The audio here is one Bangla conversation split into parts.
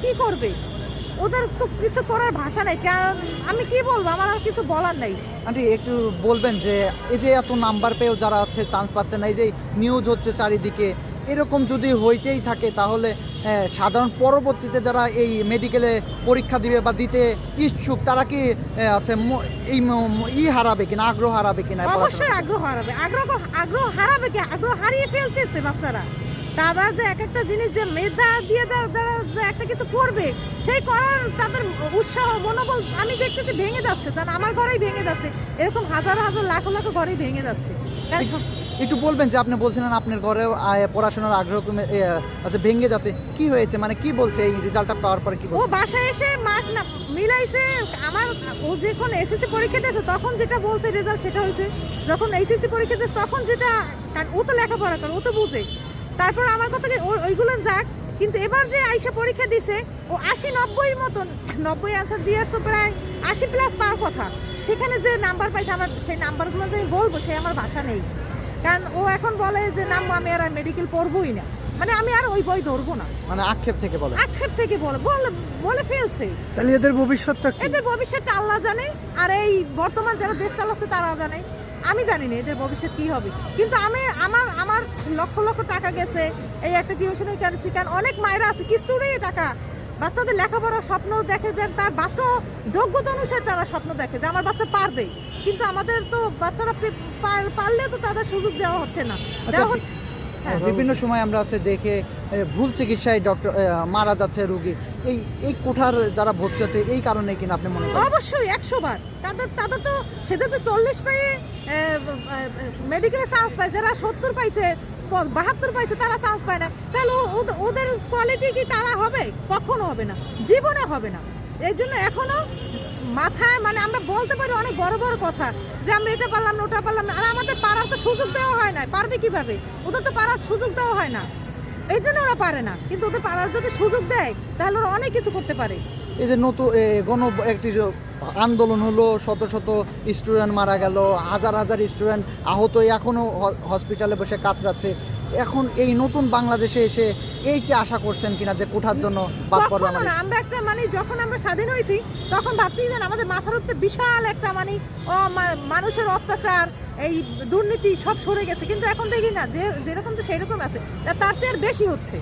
কি করবে? ওদের তো কিছু করার ভাষা নেই। কারণ আমি কি বলব? আমার আর কিছু বলার নেই। আন্টি একটু বলবেন যে এই যে এত নাম্বার পেয়েও যারা হচ্ছে চান্স পাচ্ছে না এই যে নিউজ হচ্ছে চারিদিকে এরকম যদি হইতেই থাকে তাহলে আহ, সাধারণ পরবর্তীতে যারা এই মেডিকেলে পরীক্ষা দিবে বা দিতে ইচ্ছুক তারা কি আছে এই ই হারাবে কিনা আগ্রহ হারাবে কিনা? অবশ্যই? আগ্রহ হারাবে। আগ্রহ আগ্রহ হারাবে কি? আগ্রহ হারিয়ে ফেলতেছে বাচ্চারা। তারা যে এক একটা জিনিস যে মেধা দিয়ে যে একটা কিছু করবে সেই করার তাদের উৎসাহ মনোবল আমি দেখতেছি ভেঙে যাচ্ছে। কারণ আমার ঘরেই ভেঙে যাচ্ছে। এরকম হাজার হাজার লাখ লাখ ঘরেই ভেঙে যাচ্ছে। একটু বলবেন যে আপনি বলছিলেন আপনার আহ, পড়াশোনার আগ্রহ কমে আচ্ছা ভেঙে যাচ্ছে। কি হয়েছে? মানে কি বলছে এই রেজাল্টটা পাওয়ার পরে কি ও বাসায় এসে মার্ক না মিলাইছে। আমার ও যখন এসএসসি পরীক্ষা দিয়েছে তখন যেটা বলছে রেজাল্ট সেটা হয়েছে। যখন এইচএসসি পরীক্ষা দিয়েছে তখন যেটা কারণ ও তো লেখাপড়া করে ও তো বুঝে। তারপর আমার কথা ওইগুলো যাক। কিন্তু এবার যে আইসা পরীক্ষা দিছে ও আশি নব্বই মতন নব্বই আনসার দিয়ে আসছে প্রায় আশি প্লাস পাওয়ার কথা। সেখানে যে নাম্বার পাইছে আমার সেই নাম্বারগুলো যে আমি বলব সে আমার ভাষা নেই। কারণ ও এখন বলে যে নাম আমি আর মেডিকেল পড়বোই না। মানে আমি আর ওই বই ধরবো না। মানে আক্ষেপ থেকে বলে। আক্ষেপ থেকে বলে বলে বলে ফেলছে। তাহলে এদের ভবিষ্যৎটা কি? এদের ভবিষ্যৎটা আল্লাহ জানে আর এই বর্তমান যারা দেশ চালাচ্ছে তারা জানে। আমি জানি না এদের ভবিষ্যৎ কি হবে। কিন্তু আমি আমার আমার লক্ষ লক্ষ টাকা গেছে এই একটা টিউশনে করেছি কারণ অনেক মায়েরা আছে কিস্তুরেই টাকা। বাচ্চাদের লেখাপড়ার স্বপ্ন দেখে যে তার বাচ্চা যোগ্যতা অনুসারে তারা স্বপ্ন দেখে যে আমার বাচ্চা পারবে। কিন্তু আমাদের তো বাচ্চারা পারলে তো তাদের সুযোগ দেওয়া হচ্ছে না। দেওয়া হচ্ছে হ্যাঁ। বিভিন্ন সময় আমরা হচ্ছে দেখে ভুল চিকিৎসায় ডক্টর মারা যাচ্ছে রুগী। এই এই কোঠার যারা ভর্তি হচ্ছে, এই কারণে কিনা আপনি মনে করেন? অবশ্যই, একশো বার। তাদের তাদের তো সেটা তো চল্লিশ পেয়ে মেডিকেলে চান্স পায়। যারা সত্তর পাইছে বাহাত্তর পাইছে, তারা চান্স পায় না। তাহলে ওদের- কোয়ালিটি কি তারা হবে? কখনো হবে না। জীবনে হবে না। এই জন্য এখনও মাথায় মানে আমরা বলতে পারি অনেক বড় বড় কথা যে আমরা এটা পারলাম না, ওটা পারলাম না। আর আমাদের পারার তো সুযোগ দেওয়া হয় না পারবে কীভাবে? ওদের তো পারার সুযোগ দেওয়া হয় না। এই জন্য ওরা পারে না। কিন্তু ওদের পারার যদি সুযোগ দেয়, তাহলে ওরা অনেক কিছু করতে পারে। এই যে নতুন গণ একটি আন্দোলন হলো, শত শত স্টুডেন্ট মারা গেল, হাজার হাজার স্টুডেন্ট আহত এখনও হসপিটালে বসে কাতরাচ্ছে। এখন এই নতুন বাংলাদেশে এসে এইটা আশা করছেন কিনা যে কোঠার জন্য বাদ পড়বে আমাদের আমরা একটা মানে যখন আমরা স্বাধীন হয়েছি তখন ভাবছি যে আমাদের মাথার উপরে বিশাল একটা মানে মানুষের অত্যাচার এই দুর্নীতি সব সরে গেছে। কিন্তু এখন দেখি না যে যেরকম তো সেরকম আছে তার চেয়ে আর বেশি হচ্ছে।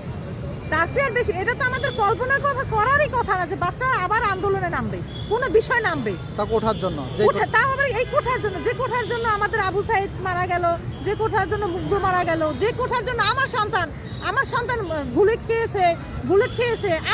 তার চেয়ে বেশি এটা তো আমাদের কল্পনার কথা করারই কথা না যে বাচ্চারা আবার আন্দোলনে নামবে। কোনো বিষয় নামবে। তা কোঠার জন্য তাও আবার এই কোঠার জন্য যে কোঠার জন্য আমাদের আবু সাইদ মারা গেল যে কোঠার জন্য মুগ্ধ মারা গেল যে কোঠার জন্য আমার সন্তান আমার সন্তান বুলেট খেয়েছে বুলেট খেয়েছে